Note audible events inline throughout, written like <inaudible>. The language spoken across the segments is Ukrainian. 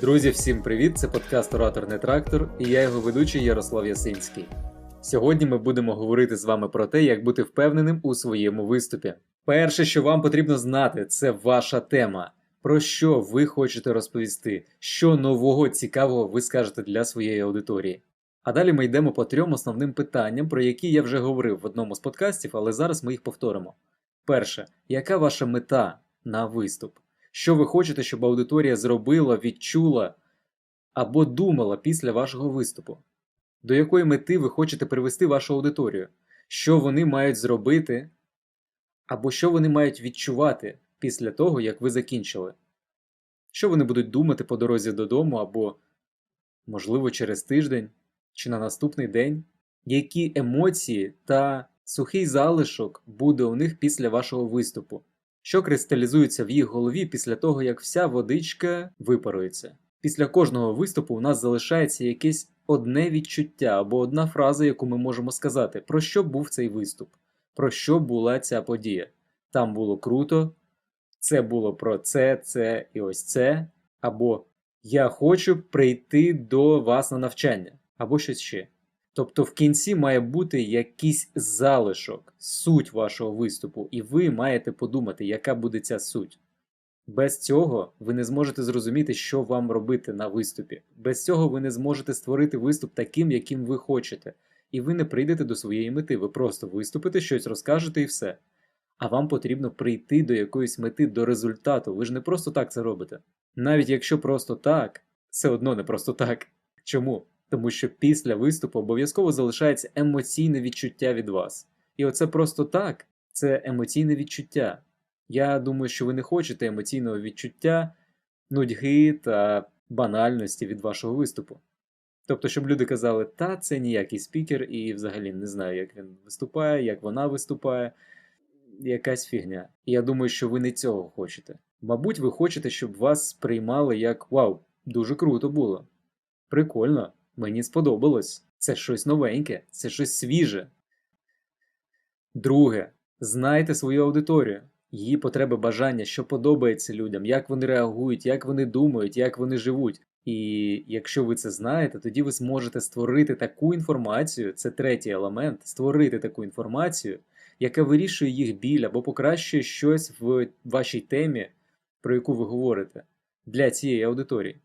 Друзі, всім привіт! Це подкаст Оратор не трактор і я його ведучий Ярослав Ясинський. Сьогодні ми будемо говорити з вами про те, як бути впевненим у своєму виступі. Перше, що вам потрібно знати, це ваша тема. Про що ви хочете розповісти, що нового цікавого ви скажете для своєї аудиторії. А далі ми йдемо по трьом основним питанням, про які я вже говорив в одному з подкастів, але зараз ми їх повторимо. Перше, яка ваша мета на виступ? Що ви хочете, щоб аудиторія зробила, відчула або думала після вашого виступу? До якої мети ви хочете привести вашу аудиторію? Що вони мають зробити, або що вони мають відчувати після того, як ви закінчили? Що вони будуть думати по дорозі додому, або, можливо, через тиждень чи на наступний день? Які емоції та сухий залишок буде у них після вашого виступу? Що кристалізується в їх голові після того, як вся водичка випарується. Після кожного виступу у нас залишається якесь одне відчуття або одна фраза, яку ми можемо сказати, про що був цей виступ, про що була ця подія. Там було круто, це було про це, це і ось це, або Я хочу прийти до вас на навчання, або щось ще. Тобто в кінці має бути якийсь залишок, суть вашого виступу, і ви маєте подумати, яка буде ця суть. Без цього ви не зможете зрозуміти, що вам робити на виступі. Без цього ви не зможете створити виступ таким, яким ви хочете. І ви не прийдете до своєї мети. Ви просто виступите, щось розкажете і все. А вам потрібно прийти до якоїсь мети, до результату. Ви ж не просто так це робите. Навіть якщо просто так, все одно не просто так. Чому? Тому що після виступу обов'язково залишається емоційне відчуття від вас. І оце просто так, це емоційне відчуття. Я думаю, що ви не хочете емоційного відчуття, нудьги та банальності від вашого виступу. Тобто, щоб люди казали, та це ніякий спікер, і взагалі не знаю, як він виступає, як вона виступає, якась фігня. І я думаю, що ви не цього хочете. Мабуть, ви хочете, щоб вас сприймали як Вау, дуже круто було. Прикольно. Мені сподобалось. Це щось новеньке, це щось свіже. Друге. Знайте свою аудиторію, її потреби бажання, що подобається людям, як вони реагують, як вони думають, як вони живуть. І якщо ви це знаєте, тоді ви зможете створити таку інформацію, це третій елемент, створити таку інформацію, яка вирішує їх біль або покращує щось в вашій темі, про яку ви говорите, для цієї аудиторії.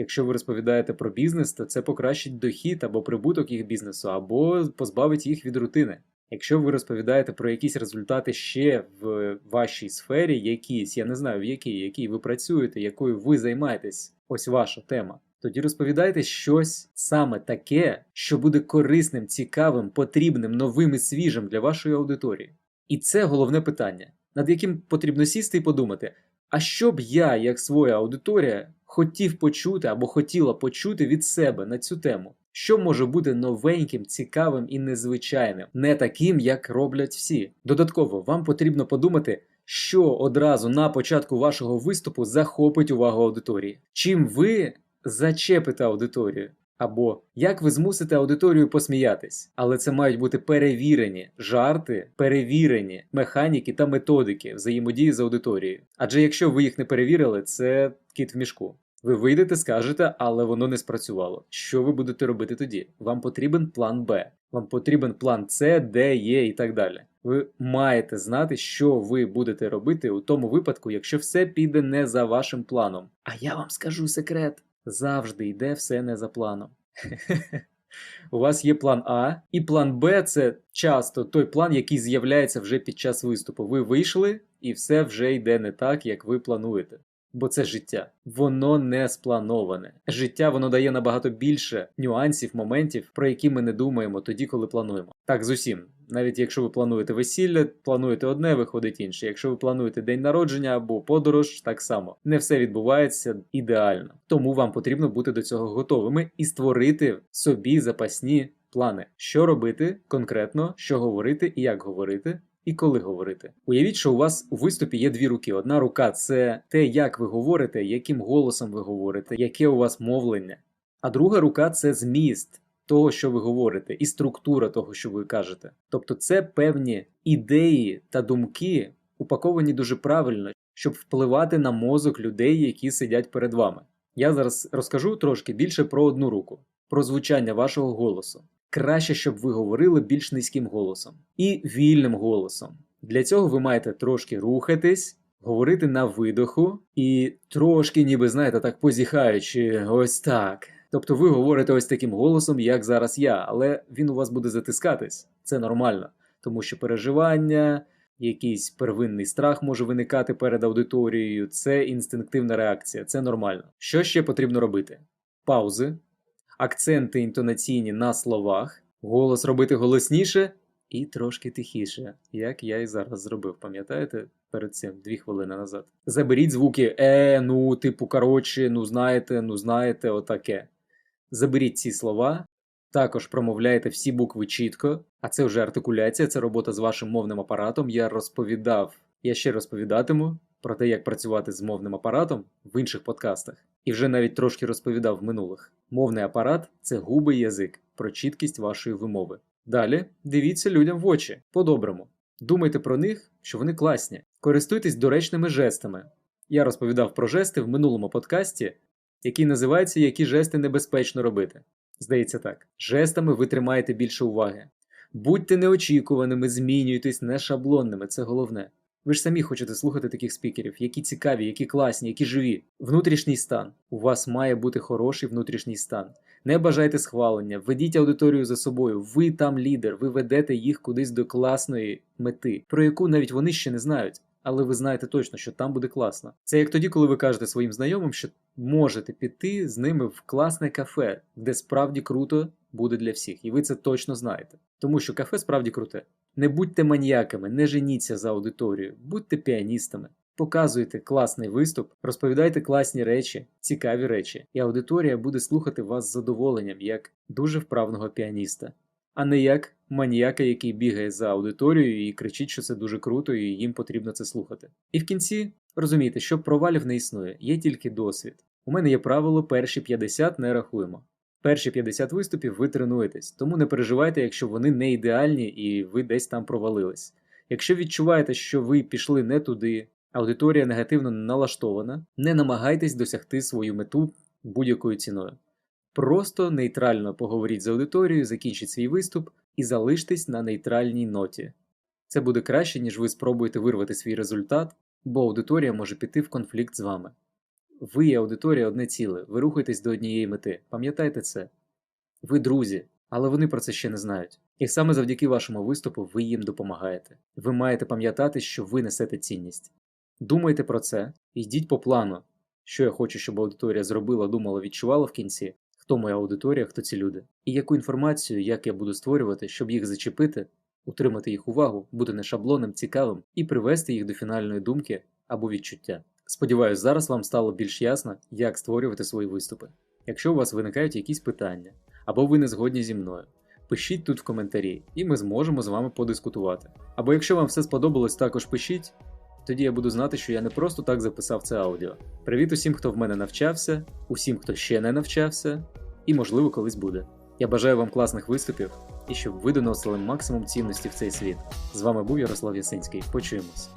Якщо ви розповідаєте про бізнес, то це покращить дохід або прибуток їх бізнесу, або позбавить їх від рутини. Якщо ви розповідаєте про якісь результати ще в вашій сфері, якісь, я не знаю в якій, якій ви працюєте, якою ви займаєтесь, ось ваша тема. Тоді розповідайте щось саме таке, що буде корисним, цікавим, потрібним, новим і свіжим для вашої аудиторії. І це головне питання, над яким потрібно сісти і подумати: а що б я, як своя аудиторія, хотів почути або хотіла почути від себе на цю тему? Що може бути новеньким, цікавим і незвичайним, не таким, як роблять всі. Додатково, вам потрібно подумати, що одразу на початку вашого виступу захопить увагу аудиторії. Чим ви зачепите аудиторію? Або як ви змусите аудиторію посміятись, але це мають бути перевірені жарти, перевірені механіки та методики взаємодії з аудиторією. Адже якщо ви їх не перевірили, це кіт в мішку. Ви вийдете, скажете, але воно не спрацювало. Що ви будете робити тоді? Вам потрібен план Б, вам потрібен план С, Д, Є і так далі. Ви маєте знати, що ви будете робити у тому випадку, якщо все піде не за вашим планом. А я вам скажу секрет завжди йде все не за планом. <laughs> У вас є план А, і план Б це часто той план, який з'являється вже під час виступу. Ви вийшли, і все вже йде не так, як ви плануєте. Бо це життя, воно не сплановане. Життя воно дає набагато більше нюансів, моментів, про які ми не думаємо тоді, коли плануємо. Так з усім. Навіть якщо ви плануєте весілля, плануєте одне, виходить інше. Якщо ви плануєте день народження або подорож, так само не все відбувається ідеально. Тому вам потрібно бути до цього готовими і створити собі запасні плани, що робити конкретно, що говорити і як говорити і коли говорити. Уявіть, що у вас у виступі є дві руки. Одна рука це те, як ви говорите, яким голосом ви говорите, яке у вас мовлення. А друга рука це зміст того, що ви говорите, і структура того, що ви кажете. Тобто це певні ідеї та думки, упаковані дуже правильно, щоб впливати на мозок людей, які сидять перед вами. Я зараз розкажу трошки більше про одну руку, про звучання вашого голосу. Краще, щоб ви говорили більш низьким голосом і вільним голосом. Для цього ви маєте трошки рухатись, говорити на видоху і трошки, ніби знаєте, так позіхаючи, ось так. Тобто ви говорите ось таким голосом, як зараз я, але він у вас буде затискатись. Це нормально, тому що переживання, якийсь первинний страх може виникати перед аудиторією. Це інстинктивна реакція, це нормально. Що ще потрібно робити? Паузи, акценти інтонаційні на словах, голос робити голосніше і трошки тихіше, як я і зараз зробив. Пам'ятаєте? Перед цим дві хвилини назад. Заберіть звуки е, ну, типу, коротше, ну знаєте, ну знаєте, отаке. Заберіть ці слова, також промовляйте всі букви чітко, а це вже артикуляція, це робота з вашим мовним апаратом. Я розповідав, я ще розповідатиму про те, як працювати з мовним апаратом в інших подкастах. І вже навіть трошки розповідав в минулих. Мовний апарат це губи і язик, про чіткість вашої вимови. Далі дивіться людям в очі, по-доброму. Думайте про них, що вони класні. Користуйтесь доречними жестами. Я розповідав про жести в минулому подкасті, який називається Які жести небезпечно робити. Здається так, жестами ви тримаєте більше уваги. Будьте неочікуваними, змінюйтесь, не шаблонними, це головне. Ви ж самі хочете слухати таких спікерів, які цікаві, які класні, які живі. Внутрішній стан. У вас має бути хороший внутрішній стан. Не бажайте схвалення, ведіть аудиторію за собою. Ви там лідер, ви ведете їх кудись до класної мети, про яку навіть вони ще не знають. Але ви знаєте точно, що там буде класно. Це як тоді, коли ви кажете своїм знайомим, що можете піти з ними в класне кафе, де справді круто буде для всіх, і ви це точно знаєте. Тому що кафе справді круте. Не будьте маніяками, не женіться за аудиторією, будьте піаністами. Показуйте класний виступ, розповідайте класні речі, цікаві речі, і аудиторія буде слухати вас з задоволенням як дуже вправного піаніста, а не як маніяка, який бігає за аудиторією і кричить, що це дуже круто, і їм потрібно це слухати. І в кінці розумійте, що провалів не існує, є тільки досвід. У мене є правило перші 50 не рахуємо. Перші 50 виступів ви тренуєтесь, тому не переживайте, якщо вони не ідеальні і ви десь там провалились. Якщо відчуваєте, що ви пішли не туди, аудиторія негативно налаштована, не намагайтесь досягти свою мету будь-якою ціною. Просто нейтрально поговоріть з аудиторією, закінчіть свій виступ і залиштесь на нейтральній ноті. Це буде краще, ніж ви спробуєте вирвати свій результат, бо аудиторія може піти в конфлікт з вами. Ви і аудиторія одне ціле, ви рухаєтесь до однієї мети. Пам'ятайте це. Ви друзі, але вони про це ще не знають. І саме завдяки вашому виступу ви їм допомагаєте. Ви маєте пам'ятати, що ви несете цінність. Думайте про це, йдіть по плану, що я хочу, щоб аудиторія зробила, думала, відчувала в кінці, хто моя аудиторія, хто ці люди, і яку інформацію, як я буду створювати, щоб їх зачепити, утримати їх увагу, бути не шаблонним, цікавим і привести їх до фінальної думки або відчуття. Сподіваюсь, зараз вам стало більш ясно, як створювати свої виступи. Якщо у вас виникають якісь питання, або ви не згодні зі мною, пишіть тут в коментарі, і ми зможемо з вами подискутувати. Або якщо вам все сподобалось, також пишіть, тоді я буду знати, що я не просто так записав це аудіо. Привіт усім, хто в мене навчався, усім, хто ще не навчався, і, можливо, колись буде. Я бажаю вам класних виступів і щоб ви доносили максимум цінності в цей світ. З вами був Ярослав Ясинський. Почуємось.